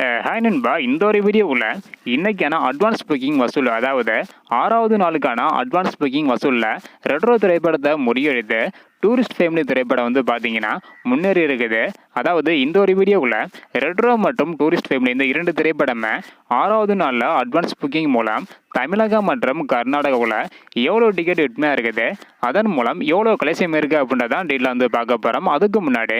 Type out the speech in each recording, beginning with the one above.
Hi நண்பா. இந்த ஒரு வீடியோவில் இன்றைக்கான அட்வான்ஸ் புக்கிங் வசூல் அதாவது ஆறாவது நாளுக்கான அட்வான்ஸ் புக்கிங் வசூலில் ரெட்ரோ திரைப்படத்தை முறியடித்து டூரிஸ்ட் ஃபேமிலி திரைப்படம் வந்து பார்த்தீங்கன்னா முன்னேறி இருக்குது. அதாவது இந்த ஒரு வீடியோவில் ரெட்ரோ மற்றும் டூரிஸ்ட் ஃபேமிலி இந்த இரண்டு திரைப்படமே ஆறாவது நாளில் அட்வான்ஸ் புக்கிங் மூலம் தமிழகம் மற்றும் கர்நாடகாவில் எவ்வளோ டிக்கெட் விட்மையாக இருக்குது? அதன் மூலம் எவ்வளோ கலெக்ஷன் இருக்குது அப்படின்றதான் டீட்டில் வந்து பார்க்க போகிறோம் அதுக்கு முன்னாடி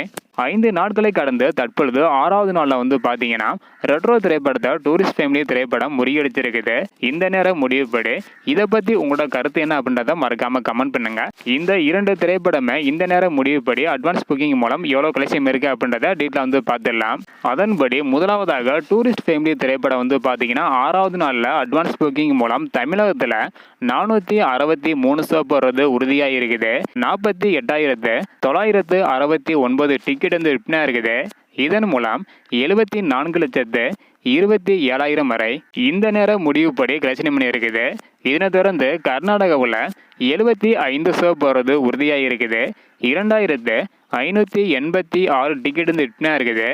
ஐந்து நாட்களை கடந்து தற்பொழுது ஆறாவது நாளில் வந்து பார்த்தீங்கன்னா ரெட்ரோ திரைப்படத்தை டூரிஸ்ட் ஃபேமிலி திரைப்படம் முறியடிச்சிருக்குது. இந்த நேரம் முடிவுபடி இதை பற்றி உங்களோட கருத்து என்ன அப்படின்றத மறக்காமல் கமெண்ட் பண்ணுங்கள் இந்த இரண்டு திரைப்படமே இந்த நேரம் முடிவுபடி அட்வான்ஸ் புக்கிங் மூலம் எவ்வளோ கலெக்ஷன் இருக்கு அப்படின்றத டீட்டில் வந்து பார்த்துடலாம். அதன்படி முதலாவதாக டூரிஸ்ட் ஃபேமிலி திரைப்படம் வந்து பார்த்தீங்கன்னா ஆறாவது நாளில் அட்வான்ஸ் புக்கிங் மூலம் தமிழகத்தில் நானூற்றி அறுபத்தி மூணு ஷோ போடுறது உறுதியாக இருக்குது. நாற்பத்தி எட்டாயிரத்து தொள்ளாயிரத்து அறுபத்தி ஒன்பது டிக்கெட் வந்து விற்பனை இருக்குது. இதன் மூலம் எழுபத்தி நான்கு லட்சத்து இருபத்தி ஏழாயிரம் வரை இந்த நேர முடிவுப்படி கிரச்சனை பண்ணி இருக்குது. இதனை தொடர்ந்து கர்நாடகாவில் எழுபத்தி ஐந்து ஷோ போகிறது உறுதியாக இருக்குது. இரண்டாயிரத்து ஐநூற்றி எண்பத்தி ஆறு டிக்கெட் வந்து இருக்குது.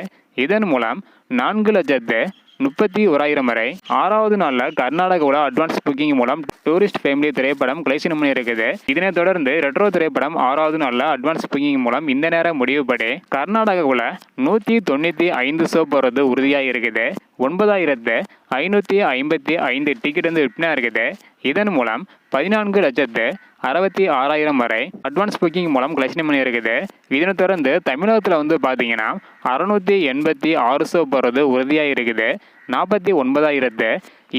இதன் மூலம் நான்கு லட்சத்து முப்பத்தி ஓராயிரம் வரை. ஆறாவது நாளில் கர்நாடகாவில் அட்வான்ஸ் புக்கிங் மூலம் டூரிஸ்ட் ஃபேமிலி திரைப்படம் கலைசி பண்ணி இருக்குது. இதனைத் தொடர்ந்து ரெட்ரோ திரைப்படம் ஆறாவது நாளில் அட்வான்ஸ் புக்கிங் மூலம் இந்த நேரம் முடிவுபடி கர்நாடகாவில் நூற்றி தொண்ணூற்றி ஐந்து ஷோ போகிறது உறுதியாக இருக்குது. ஒன்பதாயிரத்து ஐநூற்றி ஐம்பத்தி ஐந்து டிக்கெட் வந்து விற்பனை இருக்குது. இதன் மூலம் பதினான்கு லட்சத்து அறுபத்தி ஆறாயிரம் வரை அட்வான்ஸ் புக்கிங் மூலம் கலெக்ஷன் பண்ணி இருக்குது. இதனை தொடர்ந்து தமிழகத்தில் வந்து பார்த்தீங்கன்னா அறுநூற்றி எண்பத்தி ஆறு சோ போகிறது உறுதியாக இருக்குது. நாற்பத்தி ஒன்பதாயிரத்து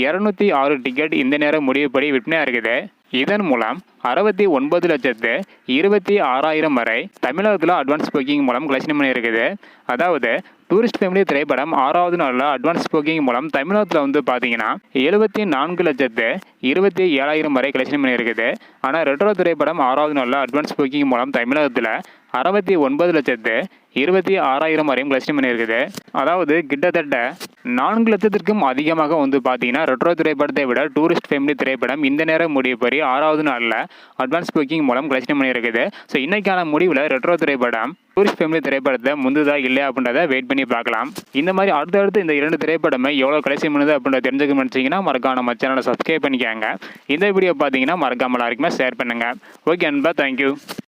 இரநூத்தி ஆறு டிக்கெட் இந்த நேரம் முடிவுப்படி விற்பனையாக இருக்குது. இதன் மூலம் அறுபத்தி ஒன்பது லட்சத்து இருபத்தி ஆறாயிரம் வரை தமிழகத்தில் அட்வான்ஸ் புக்கிங் மூலம் கலெக்ஷன் பண்ணி இருக்குது. அதாவது டூரிஸ்ட் ஃபேமிலி திரைப்படம் ஆறாவது நாளில் அட்வான்ஸ் புக்கிங் மூலம் தமிழகத்தில் வந்து பார்த்தீங்கன்னா எழுபத்தி நான்கு லட்சத்து இருபத்தி ஏழாயிரம் வரை கலெக்ஷன் பண்ணியிருக்குது. ஆனால் ரெட்ரோ திரைப்படம் ஆறாவது நாளில் அட்வான்ஸ் புக்கிங் மூலம் தமிழகத்தில் அறுபத்தி ஒன்பது லட்சத்து இருபத்தி ஆறாயிரம் வரையும் கலெக்ஷன் பண்ணியிருக்குது. அதாவது கிட்டத்தட்ட நான்கு லட்சத்திற்கும் அதிகமாக வந்து பார்த்தீங்கன்னா ரெட்ரோ திரைப்படத்தை விட டூரிஸ்ட் ஃபேமிலி திரைப்படம் இந்த நேரம் முடிவுபடி ஆறாவது நாளில் அட்வான்ஸ் புக்கிங் மூலம் கலெக்ஷன் பண்ணியிருக்குது. ஸோ இன்னைக்கான முடிவில் ரெட்ரோ திரைப்படம் டூரிஸ்ட் ஃபேமிலி திரைப்படத்தை முந்துதா இல்லையா அப்படின்றத வெயிட் பண்ணி பார்க்கலாம். இந்த மாதிரி அடுத்தடுத்து இந்த இரண்டு திரைப்படமே எவ்வளோ கலெக்ஷன் பண்ணுது அப்படின்றத தெரிஞ்சுக்க நினச்சிங்கன்னா மறக்காம நம்ம சேனலை சப்ஸ்கிரைப் பண்ணிக்கோங்க. இந்த வீடியோ பார்த்தீங்கன்னா மறக்காமல் எல்லாருக்குமே ஷேர் பண்ணுங்கள் ஓகே அன்பா தேங்க்யூ